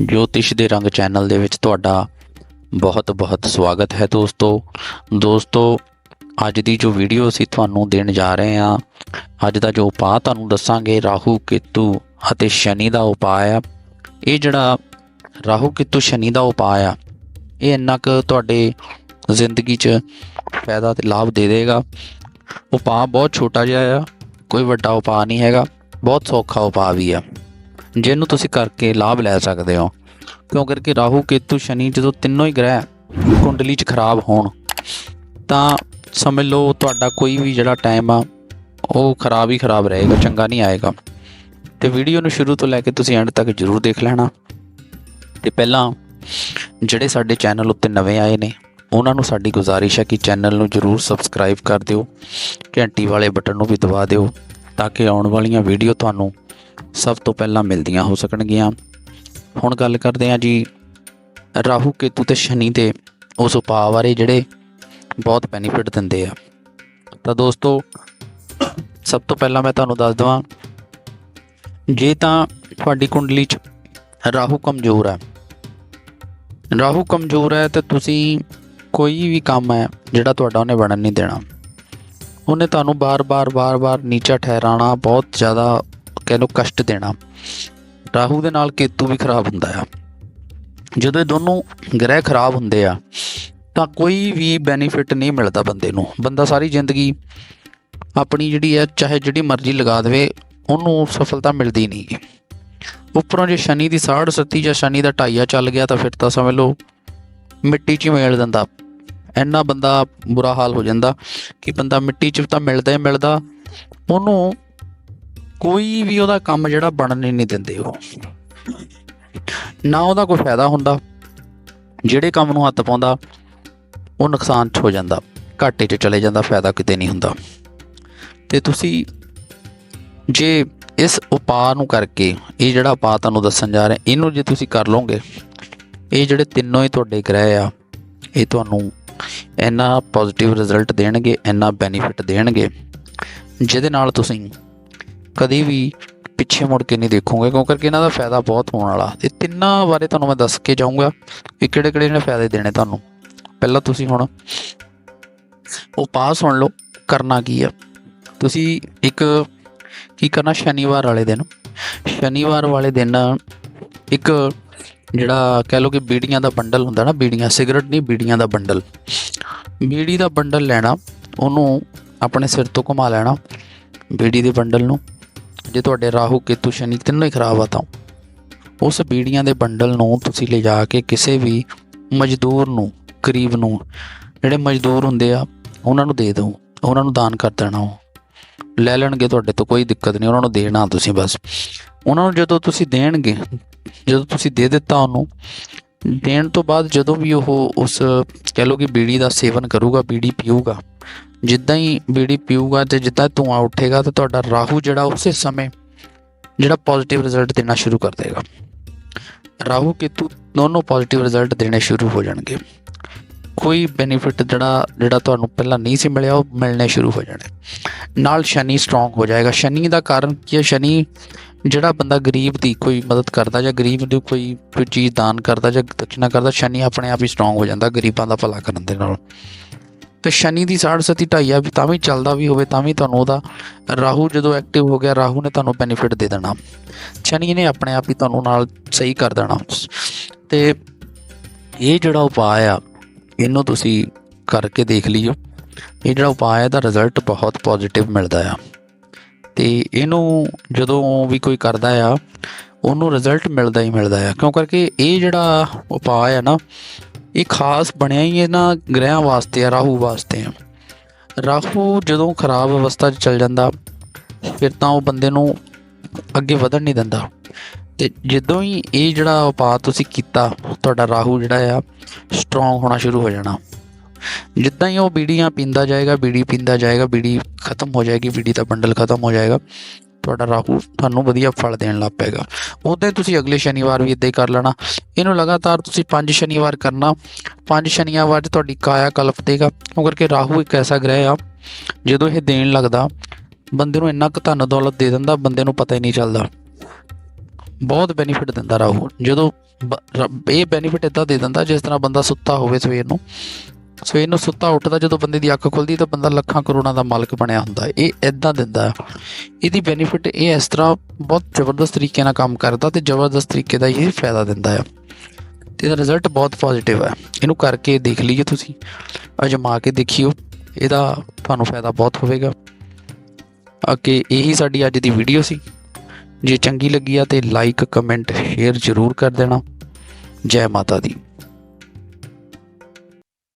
ਜੋਤਿਸ਼ ਦੇ ਰੰਗ ਚੈਨਲ ਦੇ ਵਿੱਚ ਤੁਹਾਡਾ ਬਹੁਤ-ਬਹੁਤ ਸਵਾਗਤ ਹੈ ਦੋਸਤੋ। ਦੋਸਤੋ, ਅੱਜ ਦੀ ਜੋ ਵੀਡੀਓ ਅਸੀਂ ਤੁਹਾਨੂੰ ਦੇਣ ਜਾ ਰਹੇ ਹਾਂ, ਅੱਜ ਦਾ ਜੋ ਉਪਾਅ ਤੁਹਾਨੂੰ ਦੱਸਾਂਗੇ, ਰਾਹੂ, ਕੇਤੂ ਅਤੇ ਸ਼ਨੀ ਦਾ ਉਪਾਅ ਆ। ਇਹ ਜਿਹੜਾ ਰਾਹੂ, ਕੇਤੂ, ਸ਼ਨੀ ਦਾ ਉਪਾਅ ਆ, ਇਹ ਇੰਨਾ ਕੁ ਤੁਹਾਡੇ ਜ਼ਿੰਦਗੀ 'ਚ ਫਾਇਦਾ ਤੇ ਲਾਭ ਦੇ ਦੇਗਾ। ਉਪਾਅ ਬਹੁਤ ਛੋਟਾ ਜਿਹਾ ਆ, ਕੋਈ ਵੱਡਾ ਉਪਾਅ ਨਹੀਂ ਹੈਗਾ, ਬਹੁਤ ਸੌਖਾ ਉਪਾਅ ਵੀ ਆ। ਜਿਹਨੂੰ ਤੁਸੀਂ ਕਰਕੇ ਲਾਭ ਲੈ ਸਕਦੇ ਹੋ। ਕਿਉਂ? ਕਰਕੇ ਰਾਹੂ, ਕੇਤੂ, ਸ਼ਨੀ ਜਦੋਂ ਤਿੰਨੋਂ ਹੀ ਗ੍ਰਹਿ ਕੁੰਡਲੀ 'ਚ ਖਰਾਬ ਹੋਣ, ਤਾਂ ਸਮਝ ਲਓ ਤੁਹਾਡਾ ਕੋਈ ਵੀ ਜਿਹੜਾ ਟਾਈਮ ਆ, ਉਹ ਖਰਾਬ ਹੀ ਖਰਾਬ ਰਹੇਗਾ, ਚੰਗਾ ਨਹੀਂ ਆਏਗਾ। ਤੇ ਵੀਡੀਓ ਨੂੰ ਸ਼ੁਰੂ ਤੋਂ ਲੈ ਕੇ ਤੁਸੀਂ ਐਂਡ ਤੱਕ ਜਰੂਰ ਦੇਖ ਲੈਣਾ। ਤੇ ਪਹਿਲਾਂ ਜਿਹੜੇ ਸਾਡੇ ਚੈਨਲ ਉੱਤੇ ਨਵੇਂ ਆਏ ਨੇ, ਉਹਨਾਂ ਨੂੰ ਸਾਡੀ ਗੁਜ਼ਾਰਿਸ਼ ਹੈ ਕਿ ਚੈਨਲ ਨੂੰ ਜਰੂਰ ਸਬਸਕ੍ਰਾਈਬ ਕਰ ਦਿਓ। ਘੰਟੀ ਵਾਲੇ ਬਟਨ ਨੂੰ ਵੀ ਦਬਾ ਦਿਓ, ਤਾਂ ਕਿ ਆਉਣ ਵਾਲੀਆਂ ਵੀਡੀਓ ਤੁਹਾਨੂੰ ਸਭ ਤੋਂ ਪਹਿਲਾਂ ਮਿਲਦੀਆਂ ਹੋ ਸਕਣਗੀਆਂ। ਹੁਣ ਗੱਲ ਕਰਦੇ ਹਾਂ ਜੀ, ਰਾਹੂ ਕੇਤੂ ਤੇ ਸ਼ਨੀ ਦੇ ਉਸ ਉਪਾਅ ਬਾਰੇ ਜਿਹੜੇ ਬਹੁਤ ਬੈਨੀਫਿਟ ਦਿੰਦੇ ਆ। ਤਾਂ ਦੋਸਤੋ, ਸਭ ਤੋਂ ਪਹਿਲਾਂ ਮੈਂ ਤੁਹਾਨੂੰ ਦੱਸ ਦਵਾਂ, ਜੇ ਤਾਂ ਤੁਹਾਡੀ ਕੁੰਡਲੀ 'ਚ ਰਾਹੂ ਕਮਜ਼ੋਰ ਹੈ ਰਾਹੂ ਕਮਜ਼ੋਰ ਹੈ ਤੇ ਤੁਸੀਂ ਕੋਈ ਵੀ ਕੰਮ ਹੈ ਜਿਹੜਾ ਤੁਹਾਡਾ ਉਹਨੇ ਬਣਨ ਨਹੀਂ ਦੇਣਾ। ਉਹਨੇ ਤੁਹਾਨੂੰ ਬਾਰ-ਬਾਰ ਬਾਰ-ਬਾਰ ਨੀਚਾ ਠਹਿਰਾਣਾ ਬਹੁਤ ਜ਼ਿਆਦਾ ਕਹਿ ਲਓ ਕਸ਼ਟ ਦੇਣਾ। ਰਾਹੂ ਦੇ ਨਾਲ ਕੇਤੂ ਵੀ ਖਰਾਬ ਹੁੰਦਾ ਆ। ਜਦੋਂ ਇਹ ਦੋਨੋਂ ਗ੍ਰਹਿ ਖਰਾਬ ਹੁੰਦੇ ਆ, ਤਾਂ ਕੋਈ ਵੀ ਬੈਨੀਫਿਟ ਨਹੀਂ ਮਿਲਦਾ ਬੰਦੇ ਨੂੰ। ਬੰਦਾ ਸਾਰੀ ਜ਼ਿੰਦਗੀ ਆਪਣੀ ਜਿਹੜੀ ਹੈ ਚਾਹੇ ਜਿਹੜੀ ਮਰਜ਼ੀ ਲਗਾ ਦੇਵੇ, ਉਹਨੂੰ ਸਫਲਤਾ ਮਿਲਦੀ ਨਹੀਂ ਉੱਪਰੋਂ ਜੇ ਸ਼ਨੀ ਦੀ ਸਾੜ ਸੱਤੀ ਜਾਂ ਸ਼ਨੀ ਦਾ ਢਾਈਆ ਚੱਲ ਗਿਆ, ਤਾਂ ਫਿਰ ਤਾਂ ਸਮਝ ਲਓ ਮਿੱਟੀ 'ਚ ਮਿਲ ਜਾਂਦਾ ਇੰਨਾ ਬੰਦਾ ਬੁਰਾ ਹਾਲ ਹੋ ਜਾਂਦਾ ਕਿ ਬੰਦਾ ਮਿੱਟੀ 'ਚ ਤਾਂ ਮਿਲਦਾ ਹੀ ਮਿਲਦਾ। ਉਹਨੂੰ ਕੋਈ ਵੀ ਉਹਦਾ ਕੰਮ ਜਿਹੜਾ ਬਣਨ ਹੀ ਨਹੀਂ ਦਿੰਦੇ ਉਹ। ਨਾ ਉਹਦਾ ਕੋਈ ਫਾਇਦਾ ਹੁੰਦਾ। ਜਿਹੜੇ ਕੰਮ ਨੂੰ ਹੱਥ ਪਾਉਂਦਾ, ਉਹ ਨੁਕਸਾਨ 'ਚ ਹੋ ਜਾਂਦਾ। ਘਾਟੇ 'ਚ ਚਲੇ ਜਾਂਦਾ, ਫਾਇਦਾ ਕਿਤੇ ਨਹੀਂ ਹੁੰਦਾ। ਤੇ ਤੁਸੀਂ ਜੇ ਇਸ ਉਪਾਅ ਨੂੰ ਕਰਕੇ, ਇਹ ਜਿਹੜਾ ਉਪਾਅ ਤੁਹਾਨੂੰ ਦੱਸਣ ਜਾ ਰਿਹਾ, ਇਹਨੂੰ ਜੇ ਤੁਸੀਂ ਕਰ ਲਓਗੇ, ਇਹ ਜਿਹੜੇ ਤਿੰਨੋਂ ਹੀ ਤੁਹਾਡੇ ਗ੍ਰਹਿ ਆ, ਇਹ ਤੁਹਾਨੂੰ ਇੰਨਾ ਪੋਜ਼ਿਟਿਵ ਰਿਜ਼ਲਟ ਦੇਣਗੇ, ਇੰਨਾ ਬੈਨੀਫਿਟ ਦੇਣਗੇ, ਜਿਹਦੇ ਨਾਲ ਤੁਸੀਂ ਕਦੀ ਵੀ ਪਿੱਛੇ ਮੁੜ ਕੇ ਨਹੀਂ ਦੇਖੋਗੇ, ਕਿਉਂਕਿ ਇਹਨਾਂ ਦਾ ਫਾਇਦਾ ਬਹੁਤ ਹੋਣ ਵਾਲਾ। ਇਹ ਤਿੰਨਾਂ ਬਾਰੇ ਤੁਹਾਨੂੰ ਮੈਂ ਦੱਸ ਕੇ ਜਾਊਂਗਾ ਕਿ ਕਿਹੜੇ ਕਿਹੜੇ ਨੇ ਫਾਇਦੇ ਦੇਣੇ ਤੁਹਾਨੂੰ। ਪਹਿਲਾਂ ਤੁਸੀਂ ਹੁਣ ਉਪਾਅ ਸੁਣ ਲਓ, ਕਰਨਾ ਕੀ ਆ। ਤੁਸੀਂ ਇੱਕ ਕੀ ਕਰਨਾ, ਸ਼ਨੀਵਾਰ ਵਾਲੇ ਦਿਨ। ਸ਼ਨੀਵਾਰ ਵਾਲੇ ਦਿਨ ਇੱਕ ਜਿਹੜਾ ਕਹਿ ਲਓ ਕਿ ਬੀੜੀਆਂ ਦਾ ਬੰਡਲ ਹੁੰਦਾ ਨਾ, ਬੀੜੀਆਂ, ਸਿਗਰਟ ਨਹੀਂ, ਬੀੜੀਆਂ ਦਾ ਬੰਡਲ। ਬੀੜੀ ਦਾ ਬੰਡਲ ਲੈਣਾ, ਉਹਨੂੰ ਆਪਣੇ ਸਿਰ ਤੋਂ ਘੁਮਾ ਲੈਣਾ ਬੀੜੀ ਦੇ ਬੰਡਲ ਨੂੰ। ਜੇ ਤੁਹਾਡੇ ਰਾਹੂ ਕੇਤੂ ਸ਼ਨੀ ਤਿੰਨੋਂ ਹੀ ਖਰਾਬ ਆ ਤਾਂ ਉਸ ਬੀੜੀਆਂ ਦੇ ਬੰਡਲ ਨੂੰ ਤੁਸੀਂ ਲਿਜਾ ਕੇ ਕਿਸੇ ਵੀ ਮਜ਼ਦੂਰ ਨੂੰ, ਗਰੀਬ ਨੂੰ, ਜਿਹੜੇ ਮਜ਼ਦੂਰ ਹੁੰਦੇ ਆ, ਉਹਨਾਂ ਨੂੰ ਦੇ ਦਿਓ, ਉਹਨਾਂ ਨੂੰ ਦਾਨ ਕਰ ਦੇਣਾ ਉਹ। ਲੈ ਲੈਣਗੇ ਤੁਹਾਡੇ ਤੋਂ ਕੋਈ ਦਿੱਕਤ ਨਹੀਂ, ਉਹਨਾਂ ਨੂੰ ਦੇਣਾ ਤੁਸੀਂ ਬਸ। ਉਹਨਾਂ ਨੂੰ ਜਦੋਂ ਤੁਸੀਂ ਦੇਣਗੇ, ਜਦੋਂ ਤੁਸੀਂ ਦੇ ਦਿੱਤਾ ਉਹਨੂੰ, ਦੇਣ ਤੋਂ ਬਾਅਦ ਜਦੋਂ ਵੀ ਉਹ ਉਸ, ਕਹਿ ਲਓ ਕਿ ਬੀੜੀ ਦਾ ਸੇਵਨ ਕਰੂਗਾ, ਬੀੜੀ ਪੀਊਗਾ ਜਿੱਦਾਂ ਹੀ ਬੀੜੀ ਪੀਊਗਾ ਤੇ ਜਿੱਦਾਂ ਧੂਆਂ ਉੱਠੇਗਾ ਤਾਂ ਤੁਹਾਡਾ ਰਾਹੂ ਜਿਹੜਾ ਉਸੇ ਸਮੇਂ ਜਿਹੜਾ ਪੋਜ਼ਿਟਿਵ ਰਿਜ਼ਲਟ ਦੇਣਾ ਸ਼ੁਰੂ ਕਰ ਦੇਗਾ। ਰਾਹੂ, ਕੇਤੂ ਦੋਨੋਂ ਪੋਜ਼ਿਟਿਵ ਰਿਜ਼ਲਟ ਦੇਣੇ ਸ਼ੁਰੂ ਹੋ ਜਾਣਗੇ। ਕੋਈ ਬੈਨੀਫਿਟ ਜਿਹੜਾ ਜਿਹੜਾ ਤੁਹਾਨੂੰ ਪਹਿਲਾਂ ਨਹੀਂ ਸੀ ਮਿਲਿਆ, ਉਹ ਮਿਲਣੇ ਸ਼ੁਰੂ ਹੋ ਜਾਣੇ। ਨਾਲ ਸ਼ਨੀ ਸਟਰੋਂਗ ਹੋ ਜਾਏਗਾ। ਸ਼ਨੀ ਦਾ ਕਾਰਨ ਕੀ ਹੈ? ਸ਼ਨੀ ਜਿਹੜਾ ਬੰਦਾ ਗਰੀਬ ਦੀ ਕੋਈ ਮਦਦ ਕਰਦਾ ਜਾਂ ਗਰੀਬ ਦੀ ਕੋਈ ਕੋਈ ਚੀਜ਼ ਦਾਨ ਕਰਦਾ ਜਾਂ ਦਕਸ਼ਨਾ ਕਰਦਾ, ਸ਼ਨੀ ਆਪਣੇ ਆਪ ਹੀ ਸਟਰੋਂਗ ਹੋ ਜਾਂਦਾ, ਗਰੀਬਾਂ ਦਾ ਭਲਾ ਕਰਨ ਦੇ ਨਾਲ। ਤੇ ਸ਼ਨੀ ਦੀ ਸਾੜ ਸਤੀ ਢਾਈਆ ਵੀ ਤਾਂ ਵੀ ਚੱਲਦਾ ਵੀ ਹੋਵੇ, ਤਾਂ ਵੀ ਤੁਹਾਨੂੰ ਉਹਦਾ ਰਾਹੂ ਜਦੋਂ ਐਕਟਿਵ ਹੋ ਗਿਆ, ਰਾਹੂ ਨੇ ਤੁਹਾਨੂੰ ਬੈਨੀਫਿਟ ਦੇ ਦੇਣਾ। ਸ਼ਨੀ ਨੇ ਆਪਣੇ ਆਪ ਹੀ ਤੁਹਾਨੂੰ ਨਾਲ ਸਹੀ ਕਰ ਦੇਣਾ। ਤੇ ਇਹ ਜਿਹੜਾ ਉਪਾਅ ਆ, ਇਹਨੂੰ ਤੁਸੀਂ ਕਰਕੇ ਦੇਖ ਲਿਓ। ਇਹ ਜਿਹੜਾ ਉਪਾਅ ਹੈ ਦਾ ਰਿਜ਼ਲਟ ਬਹੁਤ ਪੋਜ਼ਿਟਿਵ ਮਿਲਦਾ ਆ। ਤੇ ਇਹਨੂੰ ਜਦੋਂ ਵੀ ਕੋਈ ਕਰਦਾ ਆ, ਉਹਨੂੰ ਰਿਜ਼ਲਟ ਮਿਲਦਾ ਹੀ ਮਿਲਦਾ ਆ। ਕਿਉਂ ਕਰਕੇ ਇਹ ਜਿਹੜਾ ਉਪਾਅ ਹੈ ਨਾ ਇਹ ਖਾਸ ਬਣਿਆ ਹੀ ਇਹਨਾਂ ਗ੍ਰਹਿਾਂ ਵਾਸਤੇ ਆ, ਰਾਹੂ ਵਾਸਤੇ ਆ। ਰਾਹੂ ਜਦੋਂ ਖਰਾਬ ਅਵਸਥਾ 'ਚ ਚਲ ਜਾਂਦਾ, ਫਿਰ ਤਾਂ ਉਹ ਬੰਦੇ ਨੂੰ ਅੱਗੇ ਵਧਣ ਨਹੀਂ ਦਿੰਦਾ। ਤੇ ਜਦੋਂ ਹੀ ਇਹ ਜਿਹੜਾ ਉਪਾਅ ਤੁਸੀਂ ਕੀਤਾ, ਤੁਹਾਡਾ ਰਾਹੂ ਜਿਹੜਾ ਆ ਸਟਰੋਂਗ ਹੋਣਾ ਸ਼ੁਰੂ ਹੋ ਜਾਣਾ। ਜਿੱਦਾਂ ਹੀ ਉਹ ਬੀੜੀਆਂ ਪੀਂਦਾ ਜਾਏਗਾ, ਬੀੜੀ ਪੀਂਦਾ ਜਾਏਗਾ, ਬੀੜੀ ਖਤਮ ਹੋ ਜਾਏਗੀ, ਬੀੜੀ ਦਾ ਬੰਡਲ ਖਤਮ ਹੋ ਜਾਏਗਾ ਤੁਹਾਡਾ ਰਾਹੂ ਤੁਹਾਨੂੰ ਵਧੀਆ ਫਲ ਦੇਣ ਲੱਗ ਪਏਗਾ। ਉਦੋਂ ਤੁਸੀਂ ਅਗਲੇ ਸ਼ਨੀਵਾਰ ਵੀ ਇਦਾਂ ਹੀ ਕਰ ਲੈਣਾ। ਇਹਨੂੰ ਲਗਾਤਾਰ ਤੁਸੀਂ ਪੰਜ ਸ਼ਨੀਵਾਰ ਕਰਨਾ। ਪੰਜ ਸ਼ਨੀਵਾਰ 'ਚ ਤੁਹਾਡੀ ਕਾਇਆ ਕਲਪ ਦੇਗਾ। ਕਿਉਂ ਕਰਕੇ ਰਾਹੂ ਇੱਕ ਐਸਾ ਗ੍ਰਹਿ ਆ, ਜਦੋਂ ਇਹ ਦੇਣ ਲੱਗਦਾ, ਬੰਦੇ ਨੂੰ ਇੰਨਾ ਕੁ ਧਨ ਦੌਲਤ ਦੇ ਦਿੰਦਾ, ਬੰਦੇ ਨੂੰ ਪਤਾ ਹੀ ਨਹੀਂ ਚੱਲਦਾ। ਬਹੁਤ ਬੈਨੀਫਿਟ ਦਿੰਦਾ ਰਾਹੂ। ਜਦੋਂ ਬ- ਇਹ ਬੈਨੀਫਿਟ ਇਦਾਂ ਦੇ ਦਿੰਦਾ, ਜਿਸ ਤਰ੍ਹਾਂ ਬੰਦਾ ਸੁੱਤਾ ਹੋਵੇ ਸਵੇਰ ਨੂੰ ਸਵੇਰ ਨੂੰ ਸੁੱਤਾ ਉੱਠਦਾ ਜਦੋਂ ਬੰਦੇ ਦੀ ਅੱਖ ਖੁੱਲਦੀ ਤਾਂ ਬੰਦਾ ਲੱਖਾਂ ਕਰੋੜਾਂ ਦਾ ਮਾਲਕ ਬਣਿਆ ਹੁੰਦਾ ਇਹ ਇਦਾਂ ਦਿੰਦਾ ਹੈ। ਇਹਦੀ ਬੈਨੀਫਿਟ ਇਹ ਇਸ ਤਰ੍ਹਾਂ ਬਹੁਤ ਜ਼ਬਰਦਸਤ ਤਰੀਕੇ ਨਾਲ ਕੰਮ ਕਰਦਾ ਤੇ ਜ਼ਬਰਦਸਤ ਤਰੀਕੇ ਦਾ ਇਹ ਫਾਇਦਾ ਦਿੰਦਾ ਹੈ। ਤੇ ਇਹਦਾ ਰਿਜ਼ਲਟ ਬਹੁਤ ਪੋਜ਼ਿਟਿਵ ਹੈ। ਇਹਨੂੰ ਕਰਕੇ ਦੇਖ ਲਈਏ ਤੁਸੀਂ। ਅਜਮਾ ਕੇ ਦੇਖਿਓ। ਇਹਦਾ ਤੁਹਾਨੂੰ ਫਾਇਦਾ ਬਹੁਤ ਹੋਵੇਗਾ। ਅੱਗੇ ਇਹੀ ਸਾਡੀ ਅੱਜ ਦੀ ਵੀਡੀਓ ਸੀ। ਜੇ ਚੰਗੀ ਲੱਗੀ ਆ ਤੇ ਲਾਈਕ ਕਮੈਂਟ ਸ਼ੇਅਰ ਜ਼ਰੂਰ ਕਰ ਦੇਣਾ। ਜੈ ਮਾਤਾ ਦੀ।